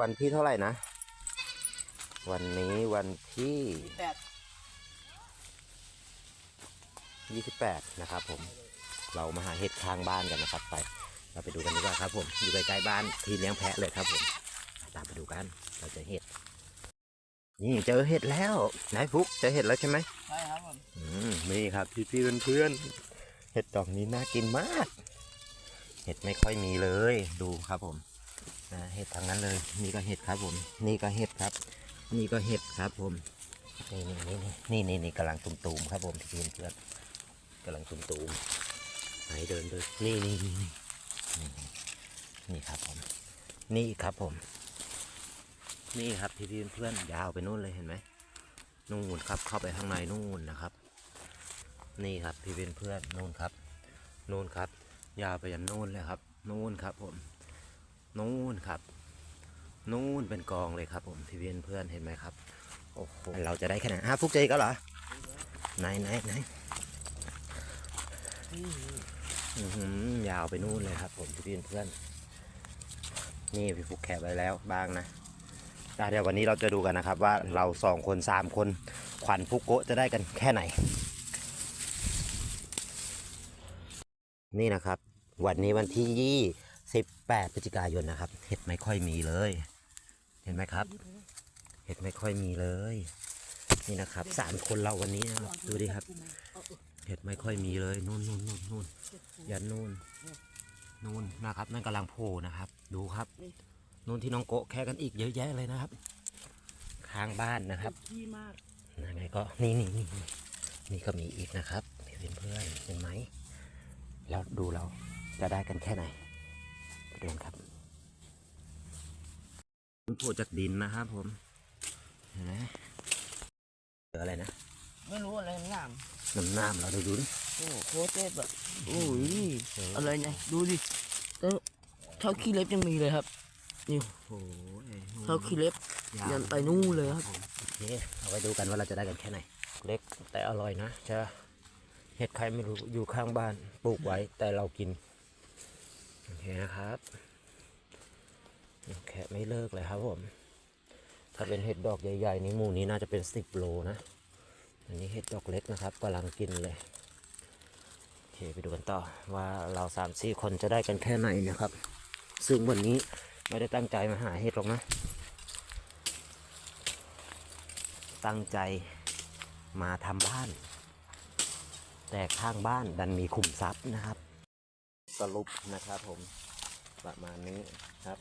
วันที่เท่าไหร่นะ วันนี้วันที่แปด28นะครับผม เรามาหาเห็ดข้างบ้านกันนะครับ ไป เราไปดูกันดีกว่าครับ ผม อยู่ใกล้ๆบ้านที่เลี้ยงแพะเลยครับ ผม ตามไปดูกัน เราเจอเห็ด นี่เจอเห็ดแล้ว นายฟุกเจอเห็ดแล้วใช่ไหมใช่ครับผมอืมนี่ครับพี่พี่เพื่อนๆ เห็ดดอกนี้น่ากินมาก เห็ดไม่ค่อยมีเลย ดูครับผม นะเห็ดทางนั้นเลย นี่ก็เห็ดครับผม นี่ก็เห็ดครับ นี่ก็เห็ดครับผม นี่นี่นี่นี่นี่นี่กำลังตุ่มๆครับผมพี่เพื่อนกำลังตุ่มๆไหนเดินเดินนี่นี่นี่นี่ครับผม นี่ครับผม นี่ครับพี่เพื่อนๆยาวไปนู่นเลยเห็นไหมนู่นครับ เข้าไปข้างในนู่นนะครับ นี่ครับพี่เป็นเพื่อนนู่นครับนู่นครับ ยาวไปยันนู่นเลยครับนู่นครับผม นู่นครับ นู่นเป็นกองเลยครับ ผมพี่เป็นเพื่อนเห็นไหมครับโอ้โหเราจะได้แค่ไหนฮะฟุกเจก็เหรอไหนไหนไหนยาวไปนู่นเลยครับ ผมพี่เป็นเพื่อนนี่พี่ฟุกแคบไว้แล้วบ้างนะเดี๋ยววันนี้เราจะดูกันนะครับ ว่าเราสองคนสามคนขวัญฟุกโกะจะได้กันแค่ไหน นี่นะครับ วันนี้วันที่ยี่ สิบแปดพฤศจิกายนนะครับ เห็ดไม่ค่อยมีเลย เห็นไหมครับ เห็ดไม่ค่อยมีเลย นี่นะครับสามคนเราวันนี้นะครับดูดิครับ เห็ดไม่ค่อยมีเลยนู่นนู่นนู่นนู่นยันนู่นนู่นนะครับ นั่นกำลังโผล่นะครับ ดูครับนู่นที่น้องโกะแค่กันอีกเยอะแยะเลยนะครับข้างบ้านนะครับที่มากยังไงก็นี่นี่นี่นี่นี่ก็มีอีกนะครับเพื่อนๆเห็นไหมแล้วดูเราจะได้กันแค่ไหน ไปดูกันครับมันโผล่จากดินนะครับผม เห็นไหมเจออะไรนะ ไม่รู้อะไรงามน้ำน้ำเราดูดูดิโอ้โคตรเจ็บอะโอ้ยอะไรเนี่ยดูดิเออเท่าขี้เล็บยังมีเลยครับโอ้โหเท่าขี้เล็บยาวยันไปนู่นเลยครับโอเคเอาไว้ดูกันว่าเราจะได้กันแค่ไหน เล็กแต่อร่อยนะจะเห็ดใครไม่รู้อยู่ข้างบ้านปลูกไว้แต่เรากิน โอเคนะครับแค่ไม่เลิกเลยครับผม ถ้าเป็นเห็ดดอกใหญ่ๆนี่หมูนี้น่าจะเป็นสิบโลนะ อันนี้เห็ดดอกเล็กนะครับกำลังกินเลย โอเคไปดูกันต่อว่าเราสามสี่คนจะได้กันแค่ไหนนะครับ ซึ่งวันนี้ไม่ได้ตั้งใจมาหาเห็ดหรอกนะ ตั้งใจมาทำบ้าน แต่ข้างบ้านดันมีขุมทรัพย์นะครับ สรุปนะครับผมประมาณนี้ครับ